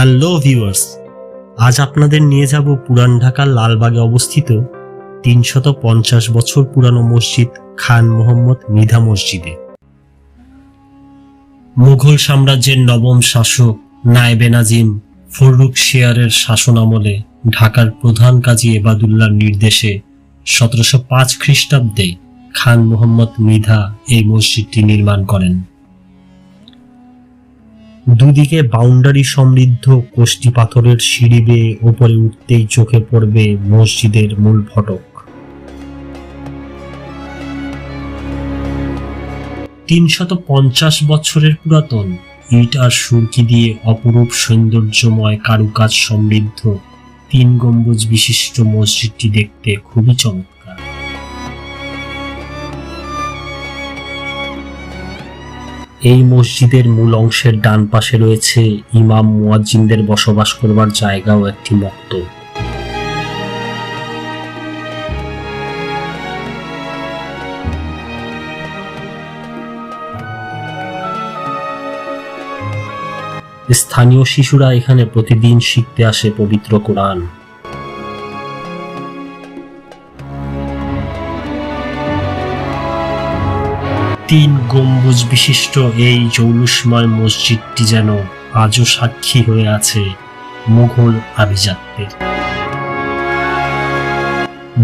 Hello viewers আজ আপনাদের নিয়ে যাব পুরান ঢাকার লালবাগে অবস্থিত তিনশত পঞ্চাশ বছর পুরানো মসজিদ খান মোহাম্মদ মিধা মসজিদে। মুঘল সাম্রাজ্যের নবম শাসক নায়েবে নাজিম ফররুখ শেয়ারের শাসনামলে ঢাকার প্রধান কাজী এবাদুল্লাহর নির্দেশে সতেরোশো পাঁচ খ্রিস্টাব্দে খান মোহাম্মদ মিধা এই মসজিদটি নির্মাণ করেন। দুদিকে বাউন্ডারি সমৃদ্ধ কোষ্টি পাথরের সিঁড়ি বেয়ে ওপরে উঠতেই চোখে পড়বে মসজিদের মূল ফটক। তিনশত পঞ্চাশ বছরের পুরাতন ইট আর সুরকি দিয়ে অপরূপ সৌন্দর্যময় কারুকাজ সমৃদ্ধ, তিন গম্বুজ বিশিষ্ট মসজিদটি দেখতে খুবই চমৎকার। এই মসজিদের মূল অংশের ডান পাশে রয়েছে ইমাম মুয়াজ্জিনদের বসবাস করবার জায়গা ও একটি মক্তব স্থানীয় শিশুরা এখানে প্রতিদিন শিখতে আসে পবিত্র কোরআন। তিন গম্বুজ বিশিষ্ট এই জৌলুসময় মসজিদটি যেন আজও সাক্ষী হয়ে আছে মুঘল আভিজাত্যের।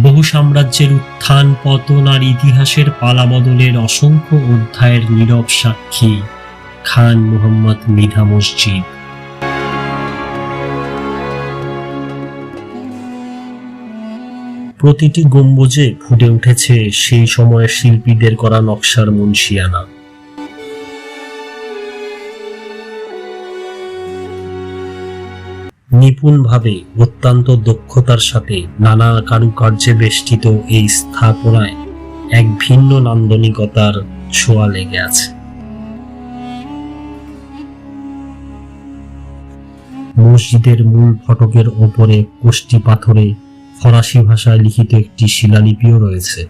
বহু সাম্রাজ্যের উত্থান, পতন আর ইতিহাসের পালাবদলের অসংখ্য অধ্যায়ের নীরব সাক্ষী খান মোহাম্মদ মৃধা মসজিদ। প্রতিটি গম্বুজে ফুটে উঠেছে সেই সময়ের শিল্পীদের করা নকশার মুন্সিয়ানা। নিপুণভাবে অত্যন্ত দক্ষতার সাথে নানা কারুকার্যে বেষ্টিত এই স্থাপনায় এক ভিন্ন নান্দনিকতার ছোঁয়া লেগে আছে। মসজিদের মূল ফটকের ওপরে কোষ্টি পাথরে ফরাসি ভাষায় লিখিত একটি শিলালিপিও রয়েছে।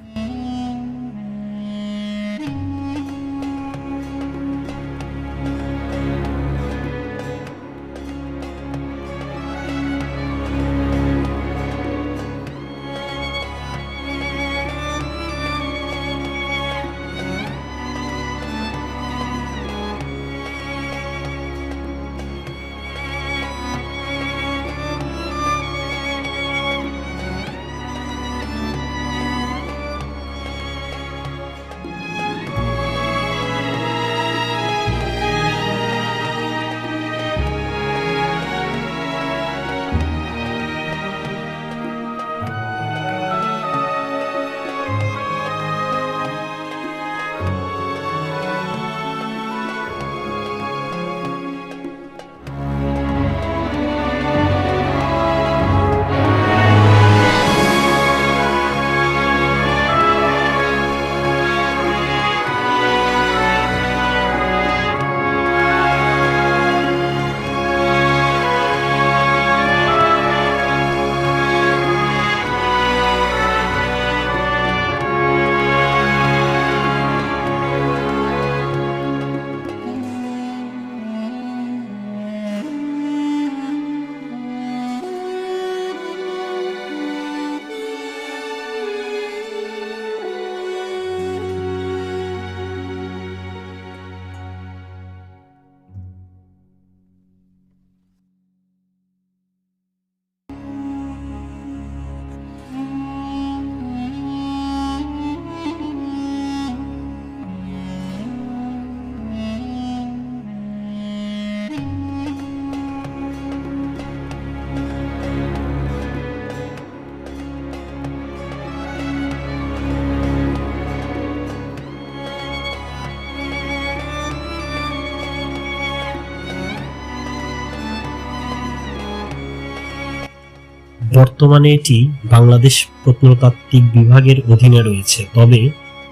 বর্তমানে এটি বাংলাদেশ প্রত্নতাত্ত্বিক বিভাগের অধীনে রয়েছে। তবে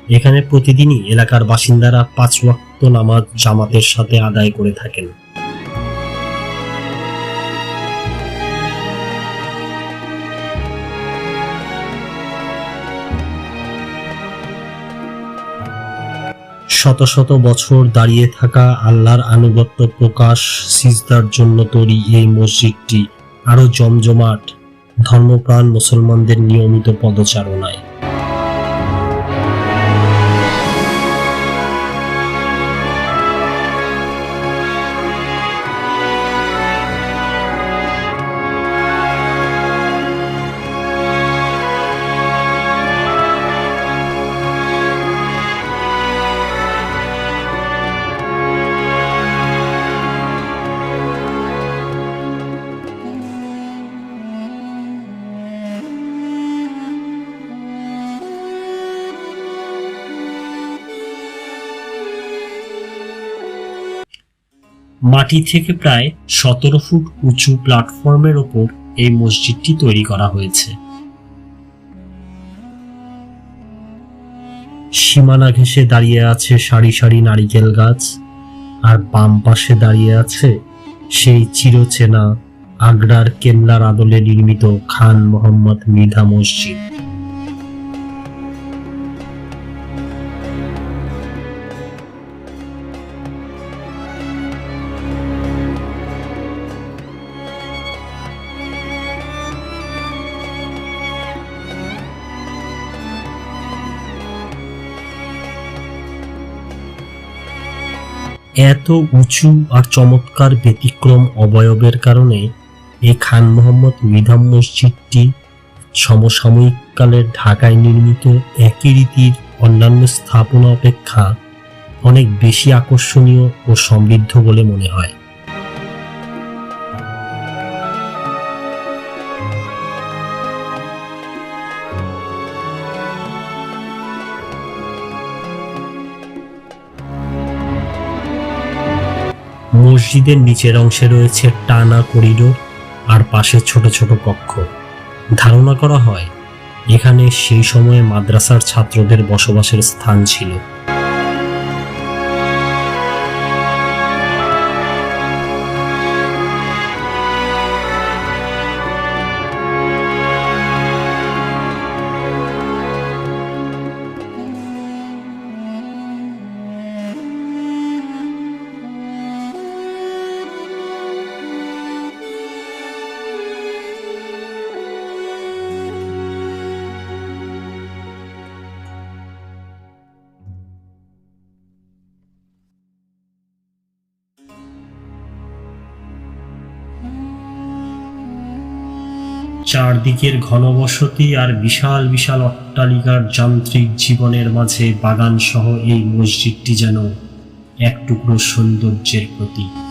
এখানে প্রতিদিনই এলাকার বাসিন্দারা পাঁচ ওয়াক্ত নামাজ জামাতের সাথে আদায় করে থাকেন। শত শত বছর দাঁড়িয়ে থাকা আল্লাহর আনুগত্য প্রকাশ সিজদার জন্য তৈরি এই মসজিদটি আরও জমজমাট ধর্মপ্রাণ মুসলমানদের নিয়মিত পদচারণায়। মাটি থেকে প্রায় সতেরো ফুট উঁচু প্ল্যাটফর্মের ওপর এই মসজিদটি তৈরি করা হয়েছে। সীমানা ঘেঁষে দাঁড়িয়ে আছে সারি সারি নারিকেল গাছ, আর বাম পাশে দাঁড়িয়ে আছে সেই চিরচেনা আগ্রার কেল্লার আদলে নির্মিত খান মোহাম্মদ মৃধা মসজিদ। এত উঁচু আর চমৎকার ব্যতিক্রম অবয়বের কারণে এই খান মোহাম্মদ মিধাম মসজিদটি সমসাময়িক কালের ঢাকায় নির্মিত একই রীতির অন্যান্য স্থাপনা অপেক্ষা অনেক বেশি আকর্ষণীয় ও সমৃদ্ধ বলে মনে হয়। মসজিদের নিচের অংশে রয়েছে টানা করিডোর আর পাশে ছোট ছোট কক্ষ। ধারণা করা হয়, এখানে সেই সময়ে মাদ্রাসার ছাত্রদের বসবাসের স্থান ছিল। চারদিকের ঘনবসতি আর বিশাল বিশাল অট্টালিকার যান্ত্রিক জীবনের মাঝে বাগান সহ এই মসজিদটি যেন এক টুকরো সৌন্দর্যের প্রতীক।